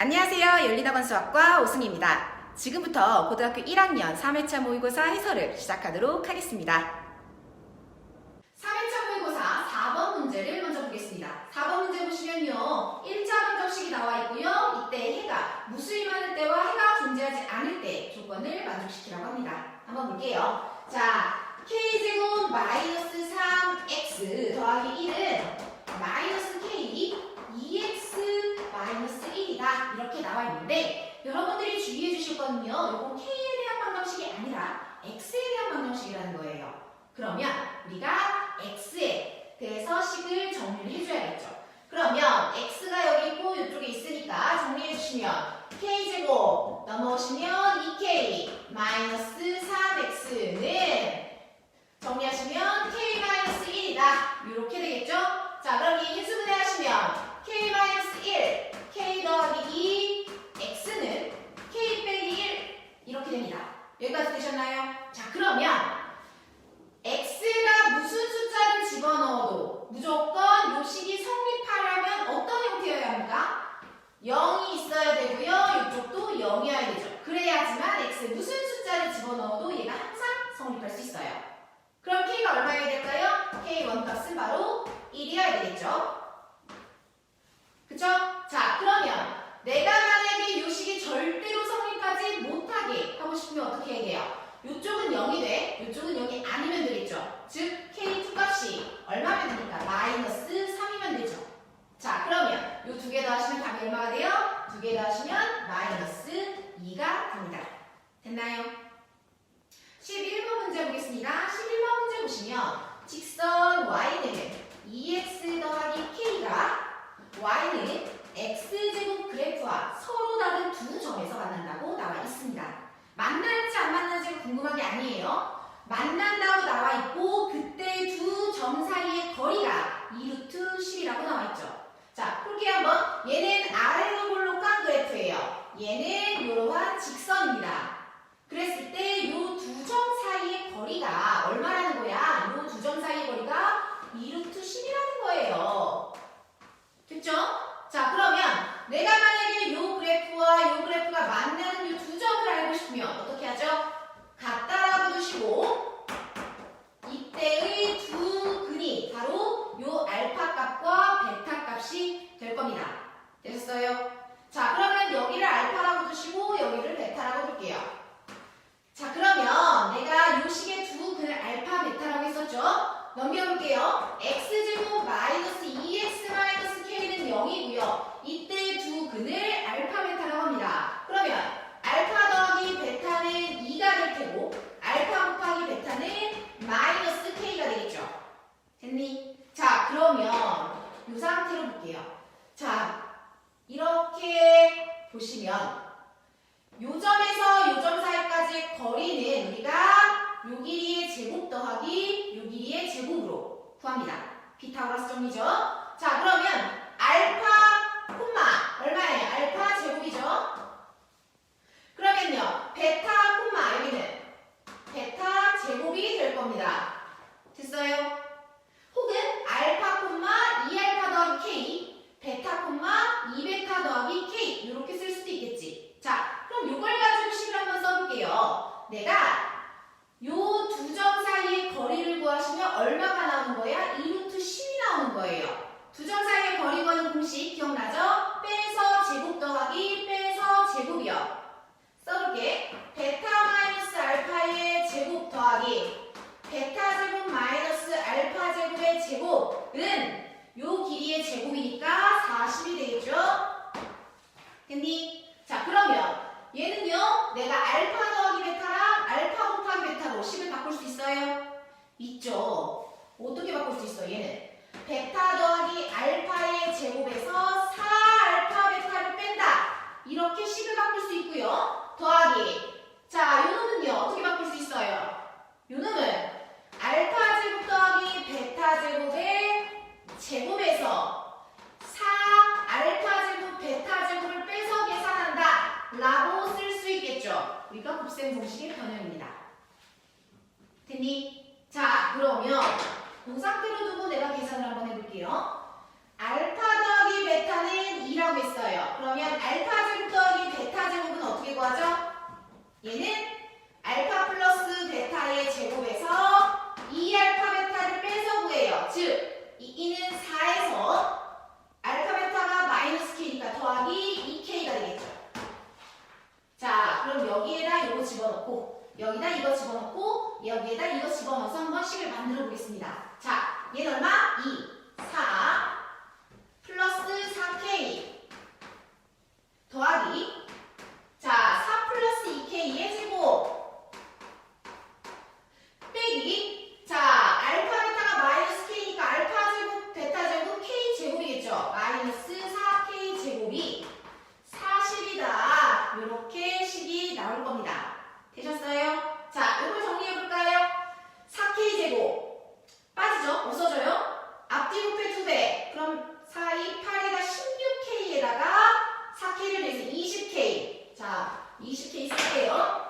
안녕하세요. 열린학원 수학과 오승입니다. 지금부터 고등학교 1학년 3회차 모의고사 해설을 시작하도록 하겠습니다. 3회차 모의고사 4번 문제를 먼저 보겠습니다. 4번 문제 보시면요. 1차 방정식이 나와 있고요. 이때 해가 무수히 많을 때와 해가 존재하지 않을 때 조건을 만족시키라고 합니다. 한번 볼게요. 자, k제곱 마이너스 3x 더하기 1은 마이너스 k 2x 마이너스 1이다 이렇게 있는데 여러분들이 주의해 주실 거는요 이건 k에 대한 방정식이 아니라 x에 대한 방정식이라는 거예요. 그러면 우리가 x에 대해서 식을 정리를 해줘야겠죠. 그러면 x가 여기 있고 이쪽에 있으니까 정리해 주시면 k제곱 넘어오시면 2k 마이너스 3x는 정리하시면 k 마이너스 1이다. 이렇게 되겠죠? 자 그럼 이 인수분해 하시면 k-1, k 더하기 2, x는 k 보시면 요 점에서 요점 사이까지의 거리는 우리가 요 길이의 제곱 더하기 요 길이의 제곱으로 구합니다. 피타고라스 정리죠. 자, 그러면 알파 콤마 얼마예요? 알파 제곱이죠. 그러면요. 베타 콤마 여기는 베타 제곱이 될 겁니다. 됐어요? 혹은 알파 콤마 2알파 더하기 k 베타 콤마 2베타 더하기 k 이렇게 쓸 수도 있겠지. 자, 그럼 이걸 가지고 식을 한번 써볼게요. 내가 요 두 점 사이의 거리를 구하시면 얼마가 나오는 거야? 2루트 10이 나오는 거예요. 두 점 사이의 거리 구하는 공식 기억나죠? 빼서 제곱 더하기 빼서 제곱이요. 써볼게. 베타 마이너스 알파의 제곱 더하기 베타 제곱 마이너스 알파 제곱의 제곱은 요 길이의 제곱이니까 40이 되겠죠? 됐니? 자 그러면 얘는요 내가 알파 더하기 베타랑 알파 곱하기 베타로 식을 바꿀 수 있어요? 있죠 어떻게 바꿀 수 있어 얘는 베타 더하기 알파의 제곱에서 4알파 베타를 뺀다 이렇게 식을 바꿀 수 있고요 더하기 자 요놈은요 어떻게 바꿀 수 있어요? 요놈은 알파 제곱 더하기 베타 제곱의 제곱에서 4 알파 제곱 베타 제곱을 빼서 계산한다 라고 쓸 수 있겠죠. 우리가 곱셈 공식의 변형입니다. 됐니? 자 그러면 동상태로 두고 내가 계산을 한번 해볼게요. 알파 더하기 베타는 2라고 했어요. 그러면 알파 제곱 더하기 베타 제곱은 어떻게 구하죠? 얘는 알파 플러스 베타의 제곱에서 2알파 베타를 빼서 구해요. 즉, 이 2는 4에서 알파 베타가 마이너스 k니까 더하기 2k가 되겠죠. 자, 그럼 여기에다 이거 집어넣고 여기에다 이거 집어넣어서 한번 식을 만들어 보겠습니다. 자, 얘는 얼마? 2, 4 플러스 4K 더하기 자, 4 플러스 2K의 제곱 빼기 자, 알파 베타가 마이너스 K니까 알파 제곱 베타 제곱 K 제곱이겠죠. 마이너스 4K 제곱이 40이다. 이렇게 식이 나올 겁니다. 되셨어요? 자, 이걸 정리해 볼까요? 4K 제곱 빠지죠? 없어져요? 앞뒤 곱해 2배. 그럼 4, 2, 8에다 16K에다가 4K를 내서 20K. 자, 20K 쓸게요.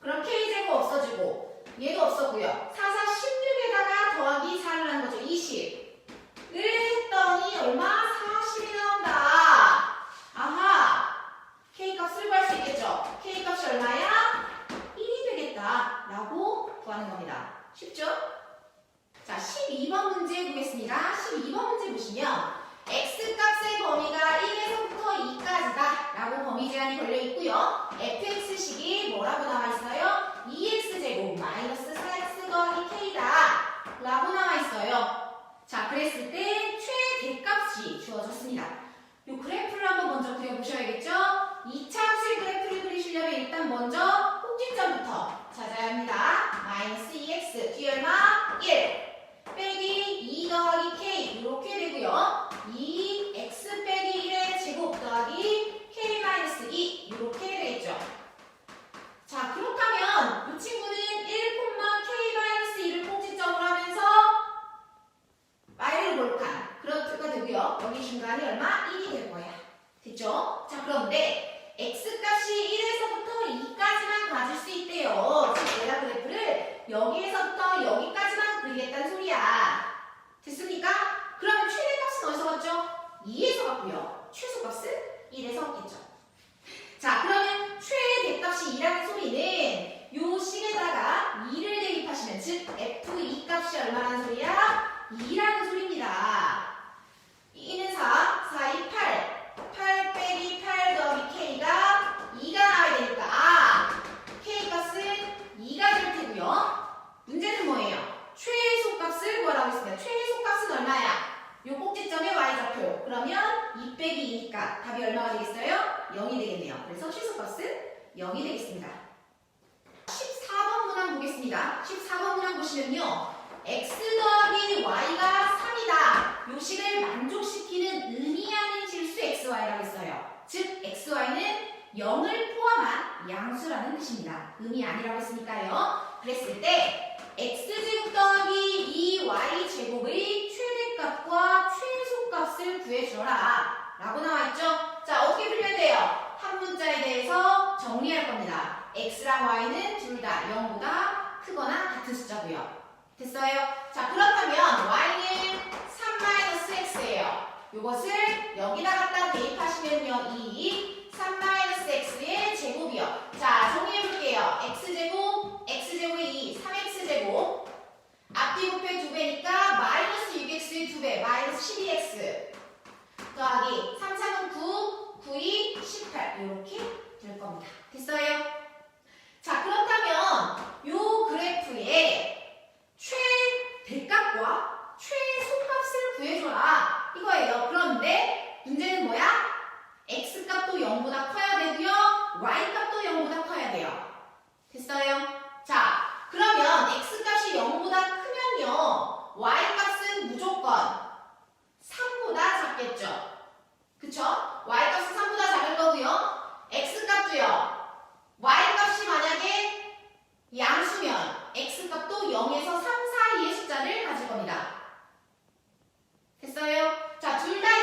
그럼 K 제곱 없어지고 얘도 없었고요. 4, 4, 16에다가 더하기 4를 하는 거죠. 20. 을 했더니 얼마? 40이 나온다. 아하. K 값을 구할 수 있겠죠. K 값이 얼마야? 1이 되겠다. 라고 구하는 겁니다. 쉽죠? 자, 12번 문제 보겠습니다. 12번 문제 보시면 x 값의 범위가 1에서부터 2까지다 제한이 걸려 있고요. fx식이 뭐라고 나와 있어요? 2x제곱 마이너스 4x 더하기 k다 라고 나와 있어요. 자, 그랬을 때 최대값이 주어졌습니다. 이 그래프를 한번 먼저 그려보셔야겠죠? 2차함수의 그래프를 그리시려면 일단 먼저 꼭지점부터 찾아야 합니다. 마이너스 2x 뒤에 얼마? 1 빼기 2 더하기 k 이렇게 되고요. 2x 빼기 1의 제곱 더하기 k 마이너스 2 이렇게 되겠죠. 자 그렇다면 이 친구는 1, k 마이너스 2를 꼭지점으로 하면서 y를 몰칸 그렇게가 되고요. 여기 중간이 얼마? 1이 될 거야. 됐죠? 자 그런데 x 값이 1에서부터 2까지만 가질 수 있대요. 즉 얘가 그래프를 여기에서부터 여기까지만 그리겠다는 소리야. 됐습니까? 그러면 최대값은 어디서 왔죠? 2에서 왔고요. 최소값은 1에서 왔겠죠. 자, 그러면 최대값이 2라는 소리는 요 식에다가 2를 대입하시면 즉 f2 값이 얼마라는 소리야? 2라는 소리입니다. 2는 4, 4, 2, 8. 8 빼기 8 더하기 k가 2가 나와야 되니까 아, k 값은 2가 될 테고요. 문제는 뭐예요? 최소값을 구하라고 했습니다. 최소값은 얼마야? 요 꼭지점의 y좌표. 그러면 2 빼기 2니까 답이 얼마가 되겠어요? 0이 되겠네요. 그래서 최소값은 0이 되겠습니다. 14번 문항 보겠습니다. 14번 문항 보시면요. x 더하기 y가 3이다. 요 식을 만족시키는 의미 아닌 실수 xy라고 했어요. 즉 xy는 0을 포함한 양수라는 뜻입니다. 의미 아니라고 했으니까요. 그랬을 때 x제곱 더하기 2y 제곱의 최대값과 최소값을 구해줘라 라고 나와있죠? 자 어떻게 풀면 돼요? 한 문자에 대해서 정리할 겁니다. x랑 y는 둘 다 0보다 크거나 같은 숫자고요. 됐어요? 자 그렇다면 y는 3-x예요. 이것을 여기다 갖다 대입하시면요. 이 3-x의 제곱이요. 자 정리해볼게요. x제곱, x제곱의 2, 3x제곱 앞뒤 곱해 2배니까 마이너스 6x의 2배, 마이너스 12x 더하기 3, 3은 9, 9, 2, 18 이렇게 될 겁니다. 됐어요? 자 그렇다면 요 그래프에 최대값과 최소값을 구해줘라 이거예요. 그런데 문제는 뭐야? x값도 0보다 커야 되고요. y값도 0보다 커야 돼요. 됐어요? 자 그러면 x값이 0보다 크면요. y값은 무조건 3보다 작겠죠. 그쵸? y값은 3보다 작을 거고요. x값도요. Y값이 만약에 양수면 x값도 0에서 3 사이의 숫자를 가질 겁니다. 됐어요? 자, 둘 다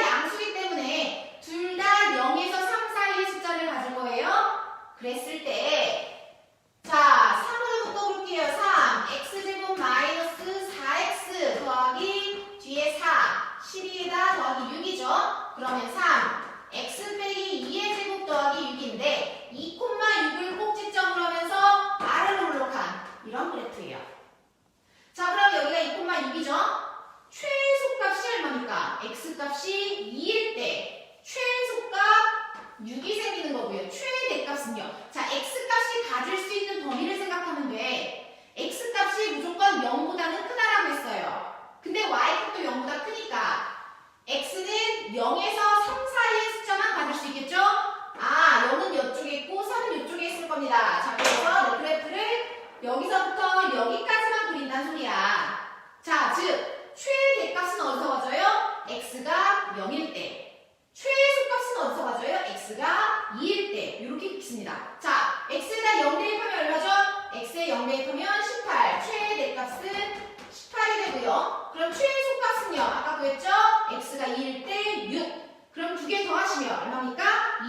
있는 거고요. 최대값은요. 자, x값이 가질 수 있는 범위를 생각하면 돼. x값이 무조건 0보다는 크다라고 했어요. 근데 y값도 0보다 크니까 x는 0에서 3 사이의 숫자만 가질 수 있겠죠? 아, 0은 이쪽에 있고 3은 이쪽에 있을 겁니다. 자, 그래서 내 그래프를 여기서부터 여기까지만 그린다는 소리야. 자, 즉 최대값은 어디서 가져요? x가 0일 최소값은 어디서 가져요? x가 2일 때. 이렇게 있습니다. 자, x에다 0 대입하면 얼마죠? x에 0 대입하면 18. 최대 값은 18이 되고요. 그럼 최소 값은요? 아까 구했죠? x가 2일 때 6. 그럼 두 개 더하시면 얼마입니까?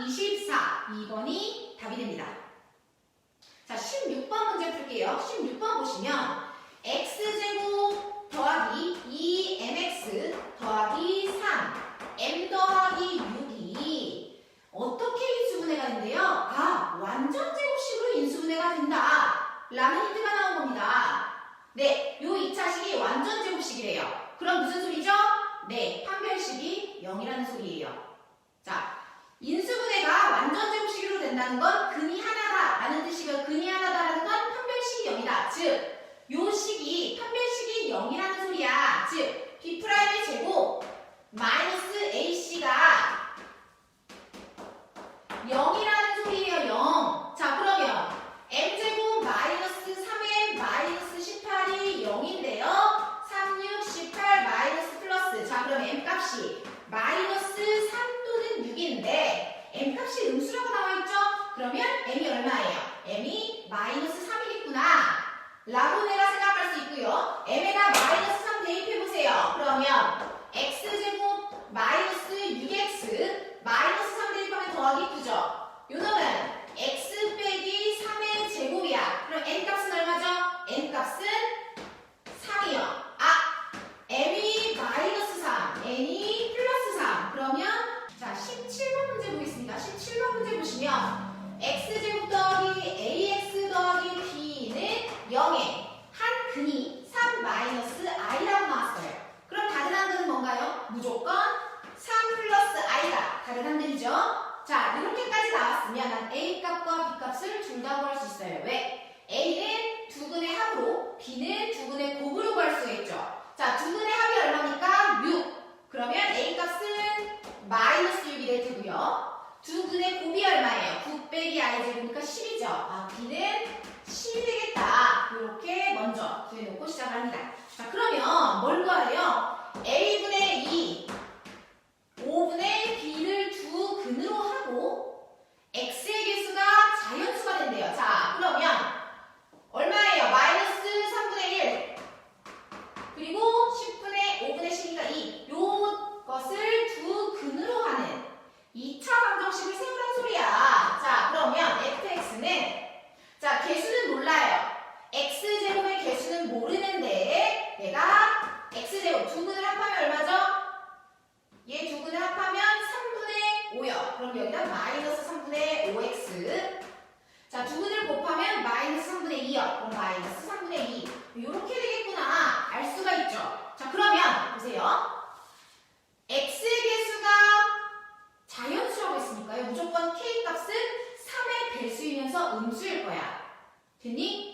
24. 2번이 답이 됩니다. 자, 16번 문제 풀게요. 16번 보시면 x제곱 더하기 2mx 더하기 3 m 더하기 6이 어떻게 인수분해가 된대요? 아, 완전 제곱식으로 인수분해가 된다. 라는 힌트가 나온 겁니다. 네, 요 2차식이 완전 제곱식이래요. 그럼 무슨 소리죠? 네, 판별식이 0이라는 소리예요. 자, 인수분해가 완전 제곱식으로 된다는 건 근이 하나다라는 뜻이고요. 근이 하나다라는 건 판별식이 0이다. 즉, 요 식이 판별식이 0이라는 소리야. 즉, B'의 제곱 마이너스 AC가 0이라는 소리예요. 0. 자, 그러면 M제곱 마이너스 3M 마이너스 18이 0인데요. 3, 6, 18 마이너스 플러스. 자, 그럼 M 값이 마이너스 3 또는 6인데 M 값이 음수라고 나와있죠? 그러면 M이 얼마예요? M이 마이너스 3이겠구나. 라고 내가 생각할 수 있고요. M에다 마이너스 3 대입해보세요. 그러면 X제곱 마이너스 6X 마이너스 3 대입하면 더하기 9죠. 요 놈은 X 빼기 3의 제곱이야. 그럼 N 값은 얼마죠? N 값은 3이요. 아, M이 마이너스 3, N이 플러스 3. 그러면 자 17번 문제 보겠습니다. 17번 문제 보시면 X제곱 더하기 AX 더하기 B는 0에 한 근이 3 마이너스 I라고 나왔어요. 그럼 다른 한 근은 뭔가요? 무조건 3 플러스 I가 다른 한 근이죠. 자, 이렇게까지 나왔으면 난 A 값과 B 값을 둘 다 구할 수 있어요. 왜? A는 두 근의 합으로, B는 두 근의 곱으로 구할 수가 있죠. 자, 두 근의 합이 얼마입니까? 6. 그러면 A 값은 마이너스 6이 될 테고요. 두 근의 곱이 얼마예요? 9 빼기 I 제곱이니까 10이죠. 아, B는 10이 되겠다. 이렇게 먼저 구해놓고 시작합니다. 자, 그러면 뭘 구하래요? A분의 2, 5분의 B를 두 근으로 하고 X의 개수가 자연수가 된대요. 자, 그러면 얼마예요? 마이너스 3분의 1 그리고 10분의 5분의 12가 2 요것을 두 근으로 하는 2차 방정식을 세우란 소리야. 자, 그러면 fx는 자, 개수는 몰라요. x제곱의 개수는 모르는데 내가 x제곱 두 근을 합하면 얼마죠? 얘 두 근을 합하면 3분의 5요. 그럼 여기다 마이너스 3분의 5x. 자, 두 근을 곱하면 마이너스 3분의 2요. 그럼 마이너스 3분의 2. 이렇게 되겠구나. 알 수가 있죠. 자, 그러면 보세요. x의 개수가 자연수라고 했으니까요. 무조건 k 값은 3의 배수이면서 음수일 거야. 됐니?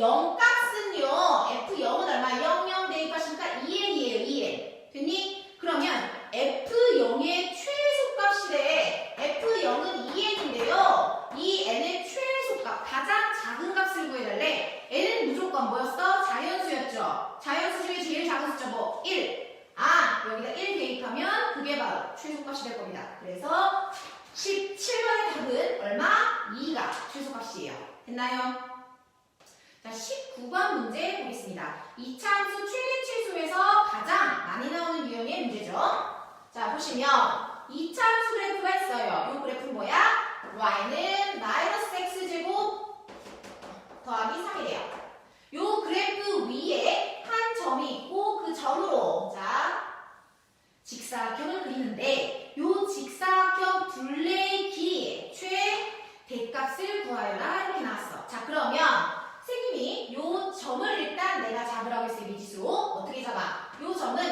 Yom 있습니다. 이차 함수 출립치수에서 가장 많이 나오는 유형의 문제죠. 자, 보시면 이차 함수 그래프가 있어요. 이 그래프 뭐야? y는 마이너스 x제곱 더하기 3이래요. 이 그래프 위에 한 점이 있고 그 점으로 자 직사각형을 그리는데 이 직사각형 둘레의 길이의 최대값을 구하여라 이렇게 나왔어. 자 그러면 선생님이 요 점을 일단 내가 잡으라고 했어요. 미지수. 어떻게 잡아? 요 점은